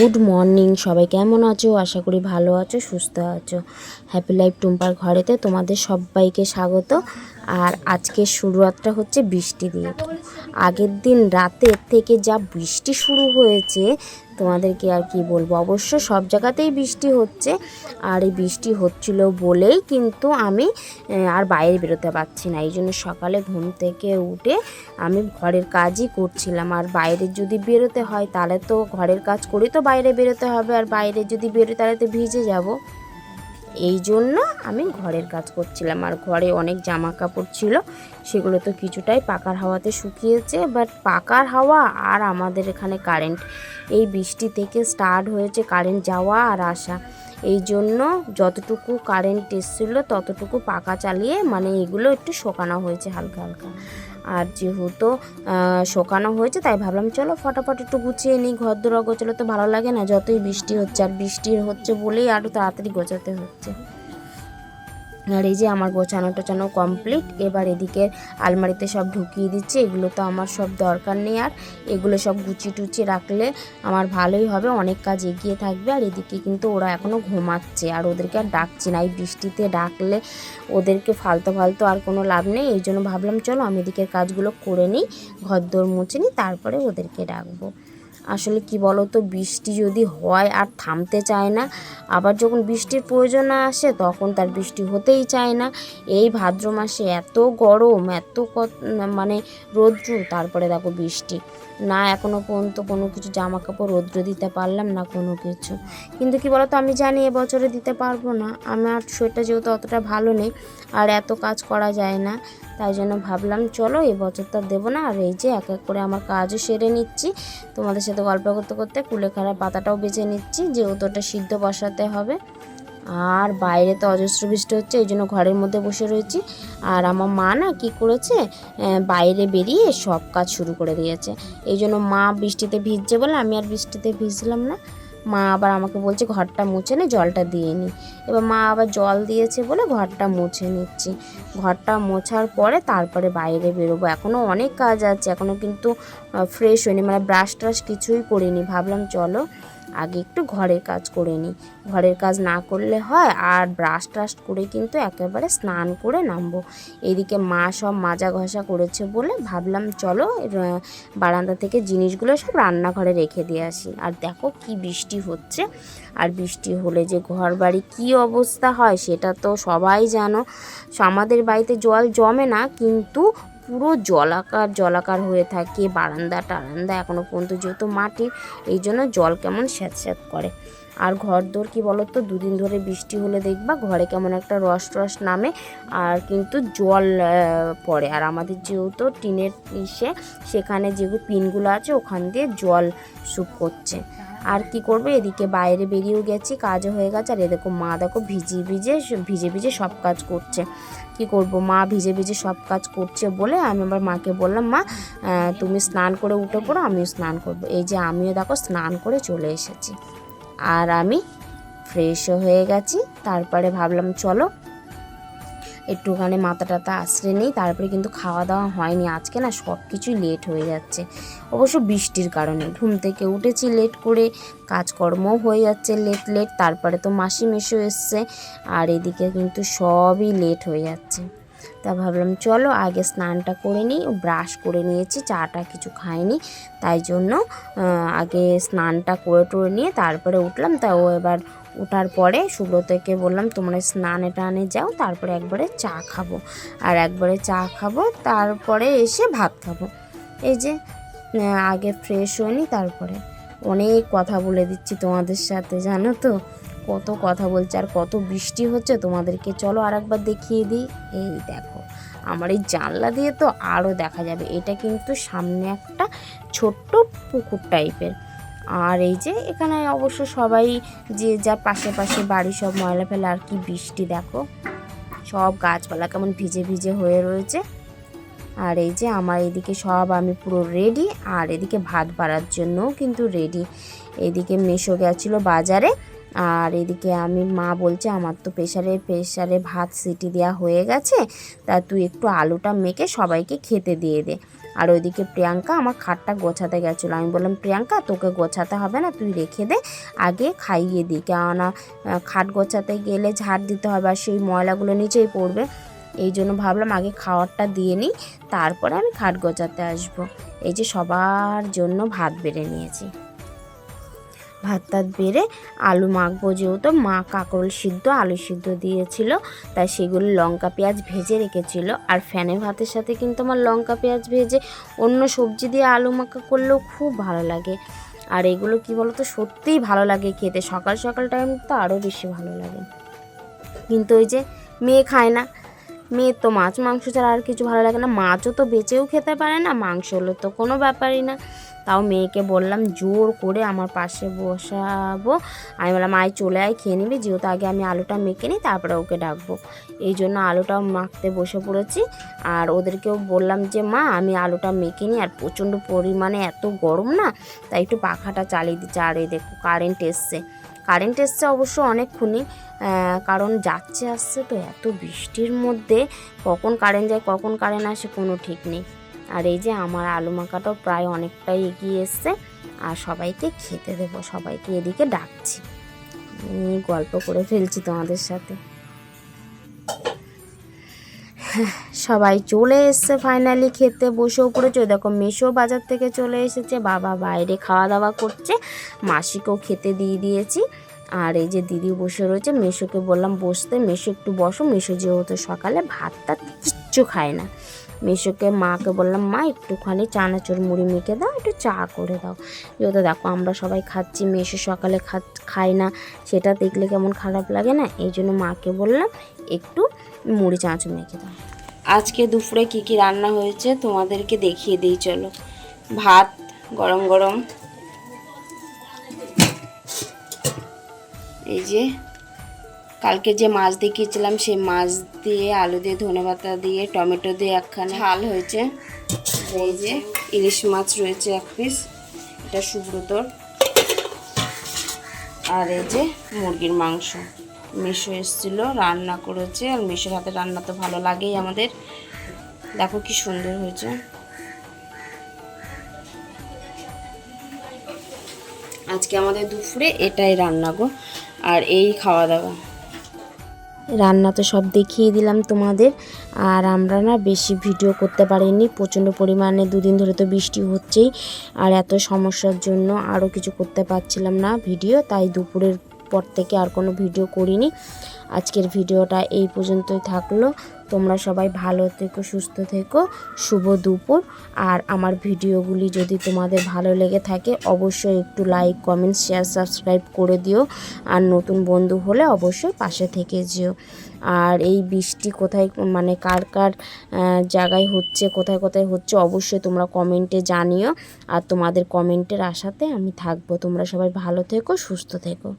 Good morning. সবাই কেমন আছো? আশা করি ভালো আছো, সুস্থ আছো। হ্যাপি লাইফ টুম্পার ঘরেতে তোমাদের সবাইকে স্বাগত। আর আজকে শুরুয়াতটা হচ্ছে বৃষ্টি দিয়ে আগের দিন রাতের থেকে যা বৃষ্টি শুরু হয়েছে, তোমাদেরকে আর কি বলব? অবশ্য সব জায়গাতেই বৃষ্টি হচ্ছে, আর এই বৃষ্টি হচ্ছিল বলেই কিন্তু আমি আর বাইরে বেরোতে পারছি না। এই জন্য সকালে ঘুম থেকে উঠে আমি ঘরের কাজই করছিলাম। আর বাইরে যদি বেরোতে হয়, তাহলে তো ঘরের কাজ করি তো বাইরে বেরোতে হবে। আর বাইরে যদি বেরোই, তাহলে তো ভিজে যাব। এই জন্য আমি ঘরের কাজ করছিলাম। আর ঘরে অনেক জামা কাপড় ছিল, সেগুলো তো কিছুটাই পাকার হাওয়াতে শুকিয়েছে। বাট পাকার হাওয়া আর আমাদের এখানে কারেন্ট এই বৃষ্টি থেকে স্টার্ট হয়েছে কারেন্ট যাওয়া আর আসা। এই জন্য যতটুকু কারেন্ট এসেছিল, ততটুকু পাকা চালিয়ে মানে এগুলো একটু শোকানো হয়েছে হালকা হালকা। আর যেহেতু শোকানো হয়েছে, তাই ভাবলাম চলো ফটাফট একটু গুছিয়ে নিই, ঘর দোয়া গোছালে তো ভালো লাগে না, যতই বৃষ্টি হচ্ছে আর বৃষ্টি হচ্ছে বলেই আরও তাড়াতাড়ি গোছাতে হচ্ছে। আর এই যে আমার গোছানো টোছানো কমপ্লিট এবার এদিকে আলমারিতে সব ঢুকিয়ে দিচ্ছে। এগুলো তো আমার সব দরকার নেই আর। এগুলো সব গুছিয়ে টুচিয়ে রাখলে আমার ভালোই হবে, অনেক কাজ এগিয়ে থাকবে। আর এদিকে কিন্তু ওরা এখনও ঘুমাচ্ছে আর ওদেরকে আর ডাকছি না। এই বৃষ্টিতে ডাকলে ওদেরকে ফালতু ফালতু আর কোনো লাভ নেই। এই জন্য ভাবলাম, চলো আমি এদিকের কাজগুলো করে নিই ঘর দোর মুছে নিই, তারপরে ওদেরকে ডাকবো। আসলে কি বলো তো বৃষ্টি যদি হয় আর থামতে চায় না, আবার যখন বৃষ্টির প্রয়োজন আসে তখন তার বৃষ্টি হতেই চায় না। এই ভাদ্র মাসে এত গরম, এত মানে রৌদ্র, তারপরে দেখো বৃষ্টি। না, এখনও পর্যন্ত কোনো কিছু জামা কাপড় রৌদ্র দিতে পারলাম না কোনো কিছু। কিন্তু কি বলতো, আমি জানি এবছরে দিতে পারব না। আমার শরীরটা যেহেতু অতটা ভালো নেই, আর এত কাজ করা যায় না, তাই জন্য ভাবলাম, চলো এবছর তো আর দেবো না। আর এই যে এক এক করে আমার কাজও সেরে নিচ্ছি। তোমাদের সাথে গল্প করতে করতে কুলেখাড়া পাতাটাও বেছে নিচ্ছি, যেহেতু ওটা সিদ্ধ বসাতে হবে। আর বাইরে তো অজস্র বৃষ্টি হচ্ছে, এই জন্য ঘরের মধ্যে বসে রয়েছি। আর আমার মা না কি করেছে? বাইরে বেরিয়ে সব কাজ শুরু করে দিয়েছে। এই জন্য মা বৃষ্টিতে ভিজছে বলে আমি আর বৃষ্টিতে ভিজলাম না। মা আবার আমাকে বলছে, ঘরটা মুছে নে, জলটা দিয়ে নি। এবার মা আবার জল দিয়েছে বলে ঘরটা মুছে নিচ্ছি। ঘরটা মোছার পরে তারপরে বাইরে বেরোবো। এখনও অনেক কাজ আছে এখনও কিন্তু ফ্রেশ হয়নি। মানে ব্রাশ ট্রাশ কিছুই করিনি। ভাবলাম, চলো আগে একটু ঘরের কাজ করে নিই। ঘরের কাজ না করলে হয় আর ব্রাশ ট্রাশ করে কিন্তু একেবারে স্নান করে নামবো। এদিকে মা সব মাজা ঘষা করেছে বলে ভাবলাম চলো বারান্দা থেকে জিনিসগুলো সব রান্নাঘরে রেখে দিয়ে আসি। আর দেখো কি বৃষ্টি হচ্ছে। আর বৃষ্টি হলে যে ঘর বাড়ি কী অবস্থা হয় সেটা তো সবাই জানো। আমাদের বাড়িতে জল জমে না, কিন্তু পুরো জলাকার জলাকার হয়ে থাকে। বারান্দা, টারান্দা এখনও পর্যন্ত যেহেতু মাটি, এই জন্য জল কেমন স্যাঁত স্যাঁত করে। আর ঘর দোর কি বলো তো দুদিন ধরে বৃষ্টি হলে দেখবা ঘরে কেমন একটা রস রস নামে, আর কিন্তু জল পড়ে। আর আমাদের যেহেতু টিনের ইসে, সেখানে যেগুলো পিনগুলো আছে, ওখান দিয়ে জল সুপ করছে। আর কি করবে? এদিকে বাইরে বেরিয়েও গেছি, কাজও হয়ে গেছে। আর এ দেখো, মা দেখো ভিজে ভিজে ভিজে ভিজে সব কাজ করছে। কি করব? মা ভিজে ভিজে সব কাজ করছে বলে আমি আবার মাকে বললাম, মা তুমি স্নান করে উঠে পড়ো, আমিও স্নান করব। এই যে আমিও দেখো স্নান করে চলে এসেছি। আর আমি ফ্রেশও হয়ে গেছি। তারপরে ভাবলাম, চলো একটুখানি মাথা টাথা আশ্রে নিই, তারপরে কিন্তু খাওয়া দাওয়া হয়নি। আজকে না সব কিছুই লেট হয়ে যাচ্ছে। অবশ্য বৃষ্টির কারণে। ঘুম থেকে উঠেছি লেট করে, কাজকর্মও হয়ে যাচ্ছে লেট লেট তারপরে তো মাসি মেশো এসছে, আর এদিকে কিন্তু সবই লেট হয়ে যাচ্ছে। তা ভাবলাম চলো আগে স্নানটা করে নিই, ব্রাশ করে নিয়েছি, চাটা কিছু খাইনি। তাই জন্য আগে স্নানটা করে টরে নিয়ে তারপরে উঠলাম। তা ও এবার ওঠার পরে সুব্রতকে বললাম, তোমরা স্নানে টানে যাও, তারপরে একবারে চা খাব। আর একবারে চা খাব, তারপরে এসে ভাত খাব। এই যে আগে ফ্রেশ হয়নি, তারপরে। অনেক কথা বলে দিচ্ছি তোমাদের সাথে, জানো তো? কত কথা বলছে আর কত বৃষ্টি হচ্ছে তোমাদেরকে। চলো আর একবার দেখিয়ে দিই। এই দেখো, আমার এই জানলা দিয়ে তো আরও দেখা যাবে। এটা কিন্তু সামনে একটা ছোট্ট পুকুর টাইপের আর এই যে এখানে অবশ্য সবাই যে যা পাশে পাশে বাড়ি সব ময়লা ফেলা, আর কি বৃষ্টি দেখো। সব গাছপালা কেমন ভিজে ভিজে হয়ে রয়েছে। আর এই যে আমার এদিকে সব আমি পুরো রেডি আর এদিকে ভাত বাড়ার জন্যও কিন্তু রেডি এদিকে মেশো গেছিল বাজারে, আর এদিকে আমি, মা বলছে, আমার তো প্রেশারে প্রেশারে ভাত সিটি দেওয়া হয়ে গেছে, তা তুই একটু আলুটা মেখে সবাইকে খেতে দিয়ে দে। আর ওইদিকে প্রিয়াঙ্কা আমার খাটটা গোছাতে গেছিল। আমি বললাম, প্রিয়াঙ্কা, তোকে গোছাতে হবে না, তুই রেখে দে, আগে খাইয়ে দিই কেননা খাট গোছাতে গেলে ঝাড় দিতে হবে আর সেই ময়লাগুলো নিচেই পড়বে। এই জন্য ভাবলাম আগে খাওয়ারটা দিয়ে নিই, তারপরে আমি খাট গোছাতে আসব। এই যে সবার জন্য ভাত বেড়ে নিয়েছি। ভাত টাত বেড়ে আলু মাখবো যেহেতু মা কাঁকরোল সিদ্ধ, আলু সিদ্ধ দিয়েছিল, তাই সেগুলো লঙ্কা, পেঁয়াজ ভেজে রেখেছিল। আর ফ্যানে ভাতের সাথে কিন্তু আমার লঙ্কা, পেঁয়াজ ভেজে অন্য সবজি দিয়ে আলু মাখা করলেও খুব ভালো লাগে। আর এগুলো কি বলতো, সত্যিই ভালো লাগে খেতে। সকাল সকাল টাইম তো আরও বেশি ভালো লাগে। কিন্তু ওই যে মেয়ে খায় না মেয়ের তো মাছ, মাংস ছাড়া আর কিছু ভালো লাগে না। মাছও তো বেঁচেও খেতে পারে না মাংস হলো তো কোনো ব্যাপারই না। তাও মেয়েকে বললাম, জোর করে আমার পাশে বসাবো। আমি বললাম, আয় চলে আয়, খেয়ে নিবি। যেহেতু আগে আমি আলুটা মেখে নিই, তারপরে ওকে ডাকবো। এই জন্য আলুটা মাখতে বসে পড়েছি। আর ওদেরকেও বললাম যে, মা, আমি আলুটা মেখে নিই, আর প্রচণ্ড পরিমাণে এত গরম না, তাই একটু পাখাটা চালিয়ে দিচ্ছি। আর এই দেখো কারেন্ট এসছে। কারেন্ট এসছে অবশ্য অনেকক্ষণই কারণ যাচ্ছে আসছে তো, এত বৃষ্টির মধ্যে, কখন কারেন্ট যায়, কখন কারেন্ট আসে কোনো ঠিক নেই। আর এই যে আমার আলু মাখাটাও প্রায় অনেকটাই এগিয়ে এসছে। আর সবাইকে খেতে দেবো, সবাইকে এদিকে ডাকছি। আমি গল্প করে ফেলছি তোমাদের সাথে। সবাই চলে এসছে ফাইনালি খেতে, বসেও পড়েছে। দেখো মেশো বাজার থেকে চলে এসেছে, বাবা বাইরে খাওয়া দাওয়া করছে। মাসিকেও খেতে দিয়ে দিয়েছি। আর এই যে দিদি বসে রয়েছে, মেশোকে বললাম, বসতে, মেশো একটু বসো। মেশো যেহেতু সকালে ভাতটা কিচ্ছু খায় না। মেশোকে মাকে বললাম, মা, একটুখানি চানাচুর, মুড়ি মেখে দাও, একটু চা করে দাও। যেহেতু দেখো, আমরা সবাই খাচ্ছি, মেশো সকালে খায় না, সেটা দেখলে কেমন খারাপ লাগে না? এই জন্য মাকে বললাম, একটু মুড়ি চানাচুর মেখে দাও। আজকে দুপুরে কি কি রান্না হয়েছে তোমাদেরকে দেখিয়ে দিই, চলো। ভাত, গরম গরম। এই যে কালকে যে মাছ দেখিয়েছিলাম, সেই মাছ দিয়ে আলু দিয়ে ধনেপাতা দিয়ে, টমেটো দিয়ে একখানে ঝাল হয়েছে। এই যে ইলিশ মাছ রয়েছে এক পিস, এটা সুব্রতর আর এই যে মুরগির মাংস। মিশো এসেছিল, রান্না করেছে, আর মিশোর হাতে রান্না তো ভালো লাগেই আমাদের। দেখো কি সুন্দর হয়েছে। আজকে আমাদের দুপুরে এটাই রান্না গো, আর এই খাওয়া দাওয়া। রান্না তো সব দেখিয়ে দিলাম তোমাদের। আর আমরা না বেশি ভিডিও করতে পারিনি, প্রচণ্ড পরিমাণে দুদিন ধরে তো বৃষ্টি হচ্ছেই। আর এত সমস্যার জন্য আরও কিছু করতে পারছিলাম না ভিডিও, তাই দুপুরের পর থেকে আর কোনো ভিডিও করিনি। আজকের ভিডিওটা এই পর্যন্তই থাকল। তোমরা সবাই ভালো থেকো, সুস্থ থেকো, শুভ দুপুর। আর আমার ভিডিওগুলি যদি তোমাদের ভালো লেগে থাকে, অবশ্যই একটু লাইক কমেন্ট শেয়ার সাবস্ক্রাইব করে দিও। আর নতুন বন্ধু হলে অবশ্যই পাশে থেকে যেও। আর এই বৃষ্টি কোথায় মানে কার কার জায়গায় হচ্ছে, কোথায় কোথায় হচ্ছে, অবশ্যই তোমরা কমেন্টে জানিও। আর তোমাদের কমেন্টের আশাতে আমি থাকব। তোমরা সবাই ভালো থেকো, সুস্থ থেকো।